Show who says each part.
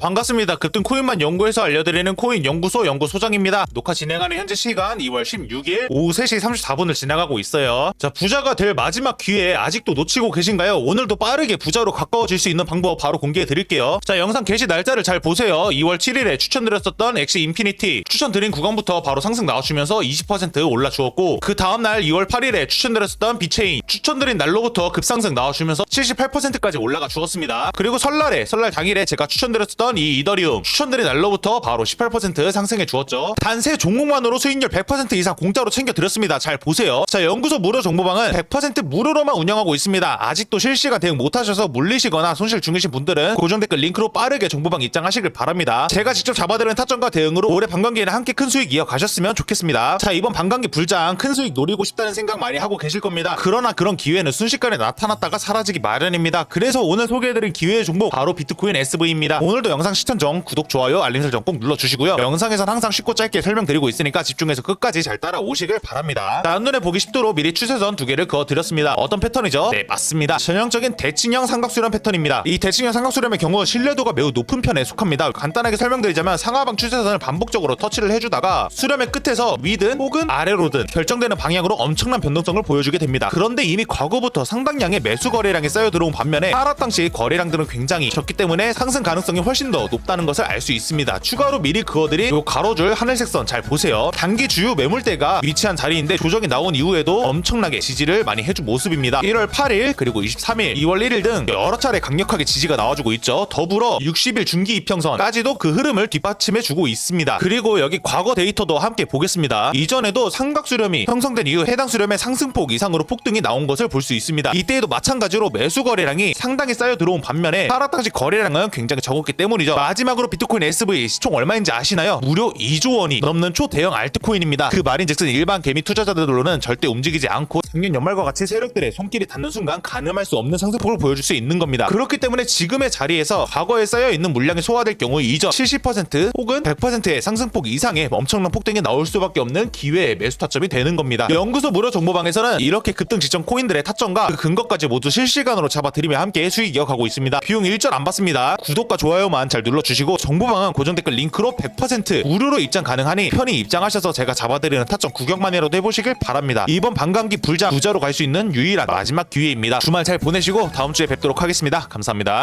Speaker 1: 반갑습니다. 급등 코인만 연구해서 알려드리는 코인 연구소 연구소장입니다. 녹화 진행하는 현재 시간 2월 16일 오후 3시 34분을 지나가고 있어요. 자, 부자가 될 마지막 기회 아직도 놓치고 계신가요? 오늘도 빠르게 부자로 가까워질 수 있는 방법 바로 공개해 드릴게요. 자, 영상 게시 날짜를 잘 보세요. 2월 7일에 추천드렸었던 엑시 인피니티 추천드린 구간부터 바로 상승 나와주면서 20% 올라주었고 그 다음 날 2월 8일에 추천드렸었던 비체인 추천드린 날로부터 급상승 나와주면서 78%까지 올라가 주었습니다. 그리고 설날에 설날 당일에 제가 추천드렸었던 이 이더리움 추천드린 날로부터 바로 18% 상승해 주었죠. 단세 종목만으로 수익률 100% 이상 공짜로 챙겨 드렸습니다. 잘 보세요. 자 연구소 무료 정보방은 100% 무료로만 운영하고 있습니다. 아직도 실시간 대응 못 하셔서 물리시거나 손실 중이신 분들은 고정 댓글 링크로 빠르게 정보방 입장하시길 바랍니다. 제가 직접 잡아드리는 타점과 대응으로 올해 반감기에는 함께 큰 수익 이어가셨으면 좋겠습니다. 자 이번 반감기 불장 큰 수익 노리고 싶다는 생각 많이 하고 계실 겁니다. 그러나 그런 기회는 순식간에 나타났다가 사라지기 마련입니다. 그래서 오늘 소개해드린 기회의 종목 바로 비트코인 SV입니다. 오늘도 영상 시청 전 구독 좋아요 알림 설정 꼭 눌러주시고요. 영상에선 항상 쉽고 짧게 설명드리고 있으니까 집중해서 끝까지 잘 따라오시길 바랍니다. 자, 한눈에 보기 쉽도록 미리 추세선 두 개를 그어드렸습니다. 어떤 패턴이죠? 네 맞습니다. 전형적인 대칭형 삼각수렴 패턴입니다. 이 대칭형 삼각수렴의 경우 신뢰도가 매우 높은 편에 속합니다. 간단하게 설명드리자면 상하방 추세선을 반복적으로 터치를 해주다가 수렴의 끝에서 위든 혹은 아래로든 결정되는 방향으로 엄청난 변동성을 보여주게 됩니다. 그런데 이미 과거부터 상당량의 매수 거래량이 쌓여 들어온 반면에 하락 당시 거래량들은 굉장히 적기 때문에 상승 가능성이 훨씬 더 높다는 것을 알 수 있습니다. 추가로 미리 그어드린 요 가로줄 하늘색 선 잘 보세요. 단기 주요 매물대가 위치한 자리인데 조정이 나온 이후에도 엄청나게 지지를 많이 해준 모습입니다. 1월 8일 그리고 23일, 2월 1일 등 여러 차례 강력하게 지지가 나와주고 있죠. 더불어 60일 중기 이평선까지도 그 흐름을 뒷받침해주고 있습니다. 그리고 여기 과거 데이터도 함께 보겠습니다. 이전에도 삼각 수렴이 형성된 이후 해당 수렴의 상승폭 이상으로 폭등이 나온 것을 볼 수 있습니다. 이때에도 마찬가지로 매수 거래량이 상당히 쌓여 들어온 반면에 하락 당시 거래량은 굉장히 적었기 때문 이죠. 마지막으로 비트코인 SV 시총 얼마인지 아시나요? 무려 2조 원이 넘는 초대형 알트코인입니다. 그 말인즉슨 일반 개미 투자자들로는 절대 움직이지 않고 작년 연말과 같이 세력들의 손길이 닿는 순간 가늠할 수 없는 상승폭을 보여줄 수 있는 겁니다. 그렇기 때문에 지금의 자리에서 과거에 쌓여 있는 물량이 소화될 경우 이전 70% 혹은 100%의 상승폭 이상의 엄청난 폭등이 나올 수밖에 없는 기회의 매수 타점이 되는 겁니다. 연구소 무료 정보방에서는 이렇게 급등 직전 코인들의 타점과 그 근거까지 모두 실시간으로 잡아드리며 함께 수익 이어가고 있습니다. 비용 일절 안 받습니다. 구독과 좋아요만 잘 눌러주시고 정보방은 고정 댓글 링크로 100% 무료로 입장 가능하니 편히 입장하셔서 제가 잡아드리는 타점 구경만이라도 해보시길 바랍니다. 이번 반감기 불자 부자로 갈 수 있는 유일한 마지막 기회입니다. 주말 잘 보내시고 다음 주에 뵙도록 하겠습니다. 감사합니다.